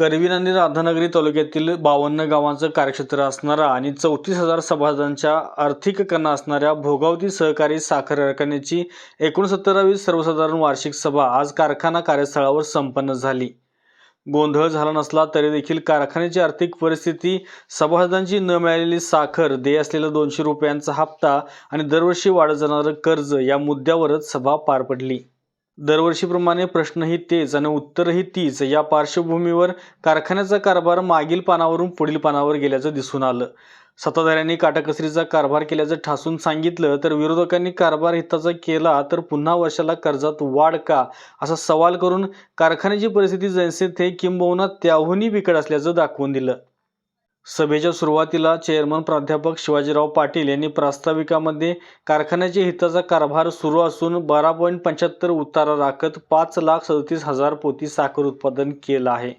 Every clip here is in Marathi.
करवीर आणि राधानगरी तालुक्यातील बावन्न गावांचं कार्यक्षेत्र असणारा आणि चौतीस हजार सभासदांच्या आर्थिक कणा असणाऱ्या भोगावती सहकारी साखर कारखान्याची एकोणसत्तरावी सर्वसाधारण वार्षिक सभा आज कारखाना कार्यस्थळावर संपन्न झाली. गोंधळ झाला नसला तरी देखील कारखान्याची आर्थिक परिस्थिती सभासदांची न मिळालेली साखर देय असलेला दोनशे रुपयांचा हप्ता आणि दरवर्षी वाढत जाणारं कर्ज या मुद्द्यावरच सभा पार पडली. दरवर्षीप्रमाणे प्रश्नही तेच आणि उत्तरही तीच. या पार्श्वभूमीवर कारखान्याचा कारभार मागील पानावरून पुढील पानावर गेल्याचं दिसून आलं. सत्ताधाऱ्यांनी काटाकसरीचा कारभार केल्याचं ठासून सांगितलं तर विरोधकांनी कारभार हिताचा केला तर पुन्हा वर्षाला कर्जात वाढ का? असा सवाल करून कारखान्याची परिस्थिती जैसे थे किंबहुना त्याहूनही बिकट असल्याचं दाखवून दिलं. सभेच्या सुरुवातीला चेअरमन प्राध्यापक शिवाजीराव पाटील यांनी प्रास्ताविकामध्ये कारखान्याच्या हिताचा कारभार सुरू असून बारा पॉईंट पंच्याहत्तर उतारा राखत पाच लाख सदतीस हजार पोती साखर उत्पादन केलं आहे.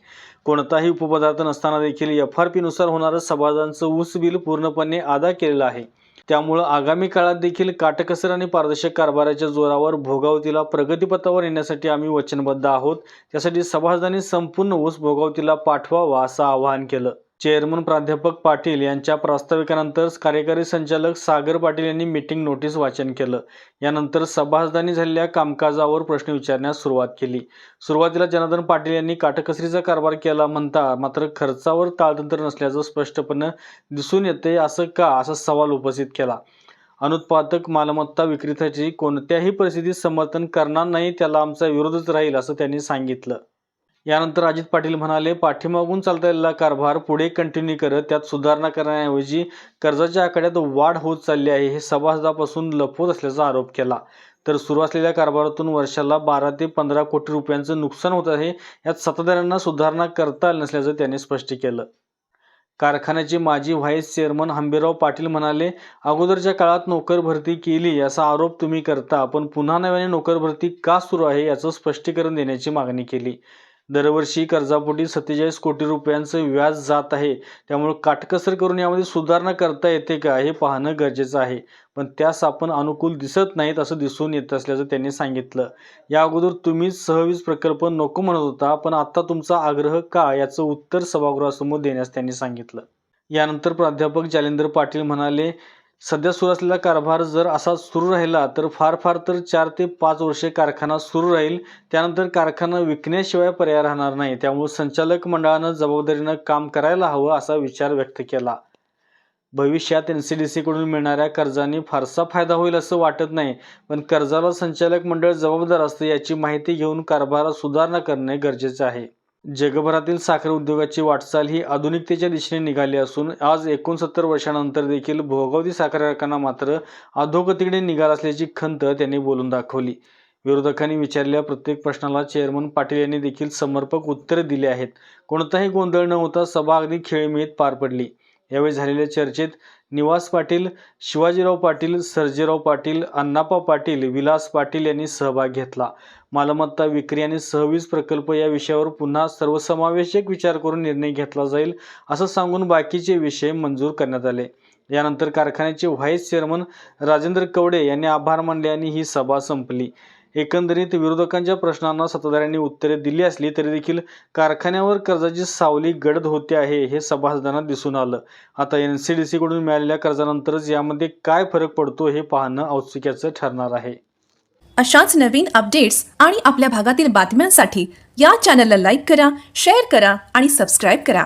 कोणताही उपपदार्थ नसताना देखील एफ आर पीनुसार होणारं सभासदांचं ऊस बिल पूर्णपणे अदा केलेलं आहे. त्यामुळं आगामी काळात देखील काटकसर आणि पारदर्शक कारभाराच्या जोरावर भोगावतीला प्रगतीपथावर येण्यासाठी आम्ही वचनबद्ध आहोत. त्यासाठी सभासदांनी संपूर्ण ऊस भोगावतीला पाठवावा असं आवाहन केलं. चेअरमन प्राध्यापक पाटील यांच्या प्रास्ताविकानंतर कार्यकारी संचालक सागर पाटील यांनी मीटिंग नोटीस वाचन केलं. यानंतर सभासदांनी झालेल्या कामकाजावर प्रश्न विचारण्यास सुरुवात केली. सुरुवातीला जनार्दन पाटील यांनी काटकसरीचा कारभार केला म्हणता मात्र खर्चावर ताळतंत्र नसल्याचं स्पष्टपणे दिसून येते असं का असा सवाल उपस्थित केला. अनुत्पादक मालमत्ता विक्रेत्याची कोणत्याही परिस्थितीत समर्थन करणार नाही त्याला आमचा विरोधच राहील असं त्यांनी सांगितलं. यानंतर अजित पाटील म्हणाले पाठीमागून चालता कारभार पुढे कंटिन्यू करत त्यात सुधारणा करण्याऐवजी कर्जाच्या आकड्यात वाढ होत चालली आहे हे सभासदापासून लपवत असल्याचा आरोप केला. तर सुरू असलेल्या कारभारातून वर्षाला बारा ते पंधरा कोटी रुपयांचं नुकसान होत आहे यात सत्ताधाऱ्यांना सुधारणा करता आली नसल्याचं त्यांनी स्पष्ट केलं. कारखान्याचे माजी व्हाईस चेअरमन हंबीराव पाटील म्हणाले अगोदरच्या काळात नोकर भरती केली असा आरोप तुम्ही करता पण पुन्हा नव्याने नोकर भरती का सुरू आहे याचं स्पष्टीकरण देण्याची मागणी केली. दरवर्षी कर्जापोटी सत्तेचाळीस कोटी रुपयांचं व्याज जात आहे. त्यामुळे काटकसर करून यामध्ये सुधारणा करता येते का हे पाहणं गरजेचं आहे. पण त्यास आपण अनुकूल दिसत नाहीत असं दिसून येत असल्याचं त्यांनी सांगितलं. या अगोदर तुम्ही सहवीस प्रकल्प नको म्हणत होता पण आता तुमचा आग्रह का याचं उत्तर सभागृहासमोर देण्यास त्यांनी सांगितलं. यानंतर प्राध्यापक जालेंद्र पाटील म्हणाले सध्या सुरू असलेला कारभार जर असा सुरू राहिला तर फार फार तर चार ते पाच वर्षे कारखाना सुरू राहील. त्यानंतर कारखाना विकण्याशिवाय पर्याय राहणार नाही. त्यामुळे संचालक मंडळानं जबाबदारीनं काम करायला हवं असा विचार व्यक्त केला. भविष्यात एन सी डी सीकडून मिळणाऱ्या कर्जाने फारसा फायदा होईल असं वाटत नाही. पण कर्जाला संचालक मंडळ जबाबदार असतं याची माहिती घेऊन कारभारात सुधारणा करणे गरजेचे आहे. जगभरातील साखर उद्योगाची वाटचाल ही आधुनिकतेच्या दिशेने निघाली असून आज एकोणसत्तर वर्षानंतर देखील भोगावती साखर कारखाना मात्र अधोगतीकडे निघाला असल्याची खंत त्यांनी बोलून दाखवली. विरोधकांनी विचारलेल्या प्रत्येक प्रश्नाला चेअरमन पाटील यांनी देखील समर्पक उत्तरे दिली आहेत. कोणताही गोंधळ न होता सभा अगदी खेळीमेळीत पार पडली. यावेळी झालेल्या चर्चेत निवास पाटील शिवाजीराव पाटील सर्जेराव पाटील अण्णाप्पा पाटील विलास पाटील यांनी सहभाग घेतला. मालमत्ता विक्री आणि सहवीस प्रकल्प या विषयावर पुन्हा सर्वसमावेशक विचार करून निर्णय घेतला जाईल असं सांगून बाकीचे विषय मंजूर करण्यात आले. यानंतर कारखान्याचे व्हाईस चेअरमन राजेंद्र कवडे यांनी आभार मानले आणि ही सभा संपली. एकंदरीत विरोधकांच्या प्रश्नांना सत्ताधाऱ्यांनी उत्तरे दिली असली तरी देखील कारखान्यावर कर्जाची सावली गडद होते आहे हे सभासदांना दिसून आलं. आता एन सी डी सीकडून मिळालेल्या कर्जानंतरच यामध्ये काय फरक पडतो हे पाहणं औत्सुक्याचं ठरणार आहे. अशाच नवीन अपडेट्स आणि आपल्या भागातील बातम्यांसाठी या चॅनलला लाईक करा शेअर करा आणि सबस्क्राईब करा.